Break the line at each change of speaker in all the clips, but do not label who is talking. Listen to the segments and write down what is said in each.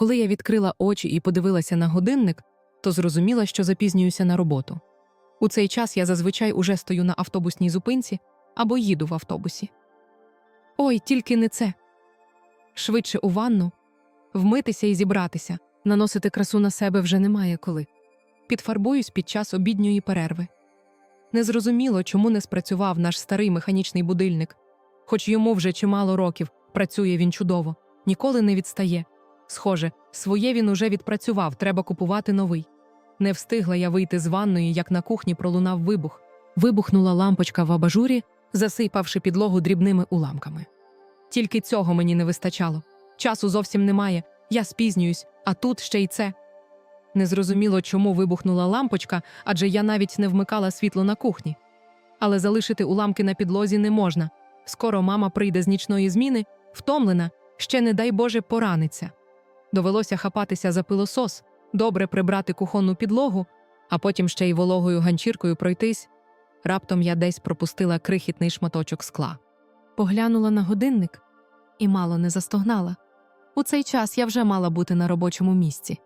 Коли я відкрила очі і подивилася на годинник, то зрозуміла, що запізнююся на роботу. У цей час я зазвичай уже стою на автобусній зупинці або їду в автобусі. Ой, тільки не це. Швидше у ванну, вмитися і зібратися, наносити красу на себе вже немає коли. Підфарбуюсь під час обідньої перерви. Незрозуміло, чому не спрацював наш старий механічний будильник. Хоч йому вже чимало років, працює він чудово, ніколи не відстає. Схоже, своє він уже відпрацював, треба купувати новий. Не встигла я вийти з ванної, як на кухні пролунав вибух. Вибухнула лампочка в абажурі, засипавши підлогу дрібними уламками. Тільки цього мені не вистачало. Часу зовсім немає, я спізнююсь, а тут ще й це. Незрозуміло, чому вибухнула лампочка, адже я навіть не вмикала світло на кухні. Але залишити уламки на підлозі не можна. Скоро мама прийде з нічної зміни, втомлена, ще, не дай Боже, пораниться. Довелося хапатися за пилосос, добре прибрати кухонну підлогу, а потім ще й вологою ганчіркою пройтись. Раптом я десь пропустила крихітний шматочок скла. Поглянула на годинник і мало не застогнала. У цей час я вже мала бути на робочому місці.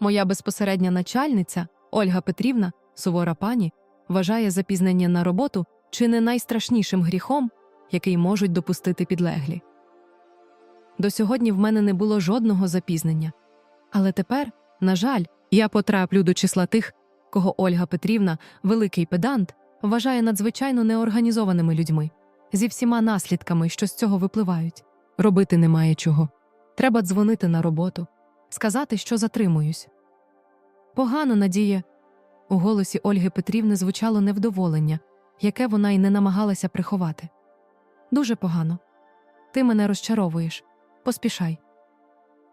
Моя безпосередня начальниця, Ольга Петрівна, сувора пані, вважає запізнення на роботу чи не найстрашнішим гріхом, який можуть допустити підлеглі. До сьогодні в мене не було жодного запізнення. Але тепер, на жаль, я потраплю до числа тих, кого Ольга Петрівна, великий педант, вважає надзвичайно неорганізованими людьми, зі всіма наслідками, що з цього випливають. Робити немає чого. Треба дзвонити на роботу, сказати, що затримуюсь. Погано, Надія. У голосі Ольги Петрівни звучало невдоволення, яке вона й не намагалася приховати. Дуже погано. Ти мене розчаровуєш. Поспішай.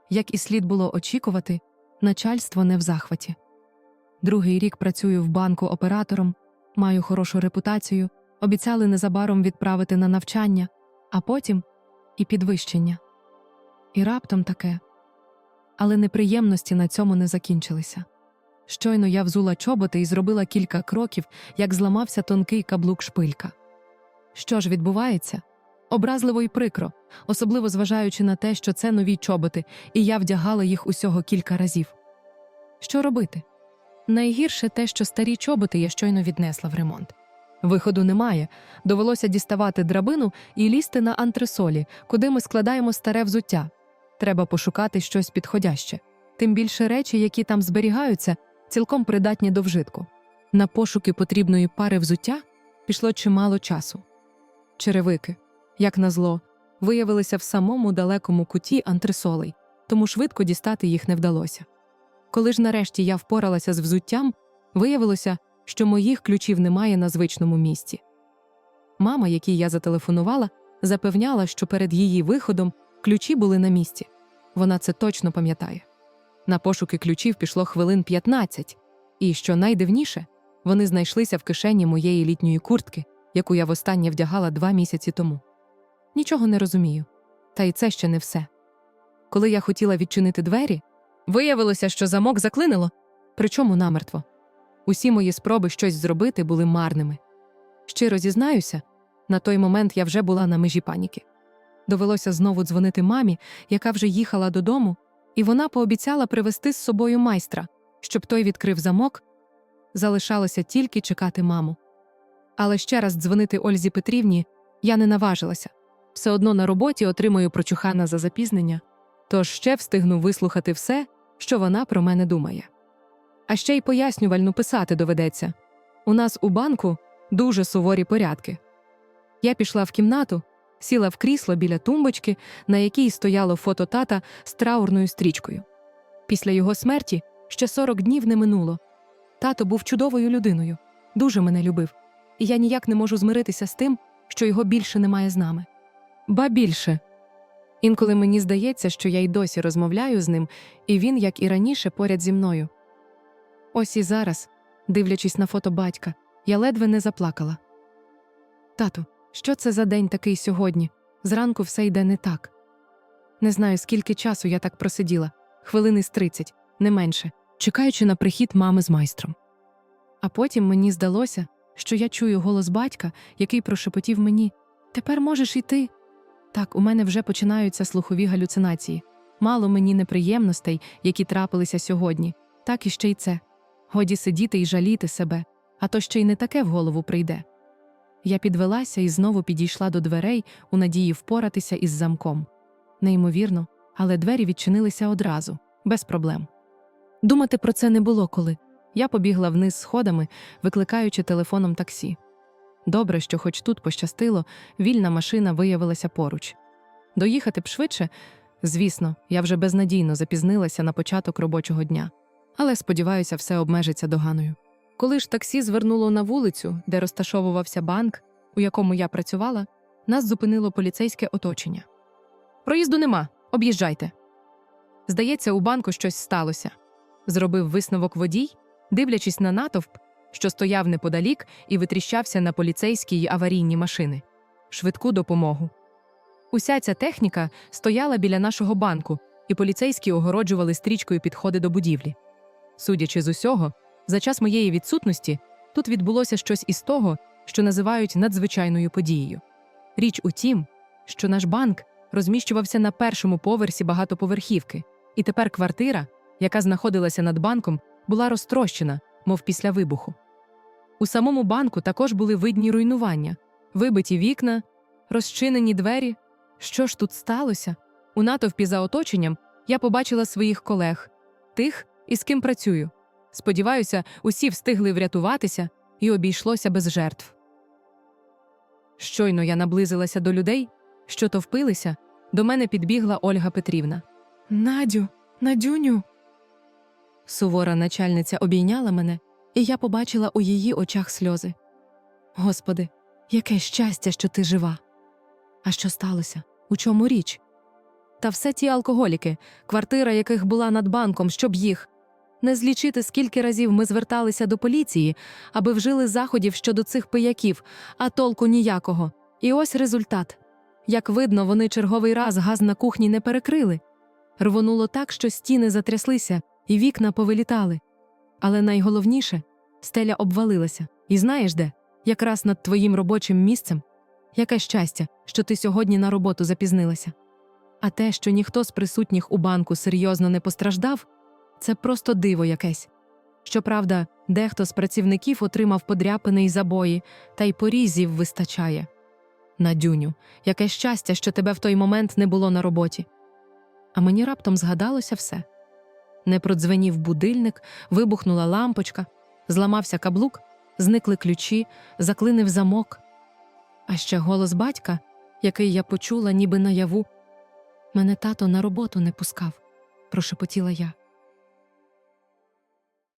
Як і слід було очікувати, начальство не в захваті. Другий рік працюю в банку оператором, маю хорошу репутацію, обіцяли незабаром відправити на навчання, а потім і підвищення. І раптом таке. Але неприємності на цьому не закінчилися. Щойно я взула чоботи і зробила кілька кроків, як зламався тонкий каблук шпилька. Що ж відбувається? Образливо і прикро, особливо зважаючи на те, що це нові чоботи, і я вдягала їх усього кілька разів. Що робити? Найгірше те, що старі чоботи я щойно віднесла в ремонт. Виходу немає, довелося діставати драбину і лізти на антресолі, куди ми складаємо старе взуття. Треба пошукати щось підходяще. Тим більше речі, які там зберігаються, цілком придатні до вжитку. На пошуки потрібної пари взуття пішло чимало часу. Черевики, як назло, виявилися в самому далекому куті антресолей, тому швидко дістати їх не вдалося. Коли ж нарешті я впоралася з взуттям, виявилося, що моїх ключів немає на звичному місці. Мама, якій я зателефонувала, запевняла, що перед її виходом ключі були на місці. Вона це точно пам'ятає. На пошуки ключів пішло хвилин 15, і, що найдивніше, вони знайшлися в кишені моєї літньої куртки, яку я востаннє вдягала два місяці тому. Нічого не розумію. Та й це ще не все. Коли я хотіла відчинити двері, виявилося, що замок заклинило, причому намертво. Усі мої спроби щось зробити були марними. Щиро зізнаюся, на той момент я вже була на межі паніки. Довелося знову дзвонити мамі, яка вже їхала додому, і вона пообіцяла привезти з собою майстра, щоб той відкрив замок. Залишалося тільки чекати маму. Але ще раз дзвонити Ользі Петрівні я не наважилася. Все одно на роботі отримую прочухана за запізнення, тож ще встигну вислухати все, що вона про мене думає. А ще й пояснювальну писати доведеться. У нас у банку дуже суворі порядки. Я пішла в кімнату, сіла в крісло біля тумбочки, на якій стояло фото тата з траурною стрічкою. Після його смерті ще 40 днів не минуло. Тато був чудовою людиною, дуже мене любив, і я ніяк не можу змиритися з тим, що його більше немає з нами. Ба більше. Інколи мені здається, що я й досі розмовляю з ним, і він, як і раніше, поряд зі мною. Ось і зараз, дивлячись на фото батька, я ледве не заплакала. Тату, що це за день такий сьогодні? Зранку все йде не так. Не знаю, скільки часу я так просиділа, хвилини з тридцять, не менше, чекаючи на прихід мами з майстром. А потім мені здалося, що я чую голос батька, який прошепотів мені Тепер можеш йти. Так, у мене вже починаються слухові галюцинації. Мало мені неприємностей, які трапилися сьогодні, так і ще й це. Годі сидіти і жаліти себе, а то ще й не таке в голову прийде. Я підвелася і знову підійшла до дверей у надії впоратися із замком. Неймовірно, але двері відчинилися одразу, без проблем. Думати про це не було коли. Я побігла вниз сходами, викликаючи телефоном таксі. Добре, що хоч тут пощастило, вільна машина виявилася поруч. Доїхати б швидше, звісно, я вже безнадійно запізнилася на початок робочого дня, але сподіваюся, все обмежиться доганою. Коли ж таксі звернуло на вулицю, де розташовувався банк, у якому я працювала, нас зупинило поліцейське оточення. Проїзду нема, об'їжджайте. Здається, у банку щось сталося. Зробив висновок водій, дивлячись на натовп, що стояв неподалік і витріщався на поліцейські й аварійні машини. Швидку допомогу. Уся ця техніка стояла біля нашого банку, і поліцейські огороджували стрічкою підходи до будівлі. Судячи з усього, за час моєї відсутності тут відбулося щось із того, що називають надзвичайною подією. Річ у тім, що наш банк розміщувався на першому поверсі багатоповерхівки, і тепер квартира, яка знаходилася над банком, була розтрощена, мов після вибуху. У самому банку також були видні руйнування, вибиті вікна, розчинені двері. Що ж тут сталося? У натовпі за оточенням я побачила своїх колег, тих, із ким працюю. Сподіваюся, усі встигли врятуватися і обійшлося без жертв. Щойно я наблизилася до людей, що товпилися, до мене підбігла Ольга Петрівна. Надю, Надюню. Сувора начальниця обійняла мене, і я побачила у її очах сльози. Господи, яке щастя, що ти жива. А що сталося? У чому річ? Та все ті алкоголіки, квартира яких була над банком, щоб їх. Не злічити, скільки разів ми зверталися до поліції, аби вжили заходів щодо цих пияків, а толку ніякого. І ось результат. Як видно, вони черговий раз газ на кухні не перекрили. Рвонуло так, що стіни затряслися, і вікна повилітали. Але найголовніше стеля обвалилася. І знаєш де? Якраз над твоїм робочим місцем. Яке щастя, що ти сьогодні на роботу запізнилася. А те, що ніхто з присутніх у банку серйозно не постраждав, це просто диво якесь. Щоправда, дехто з працівників отримав подряпини й забої, та й порізів вистачає. Надюню, яке щастя, що тебе в той момент не було на роботі. А мені раптом згадалося все. Не продзвенів будильник, вибухнула лампочка, зламався каблук, зникли ключі, заклинив замок. А ще голос батька, який я почула, ніби наяву. Мене тато на роботу не пускав, прошепотіла я.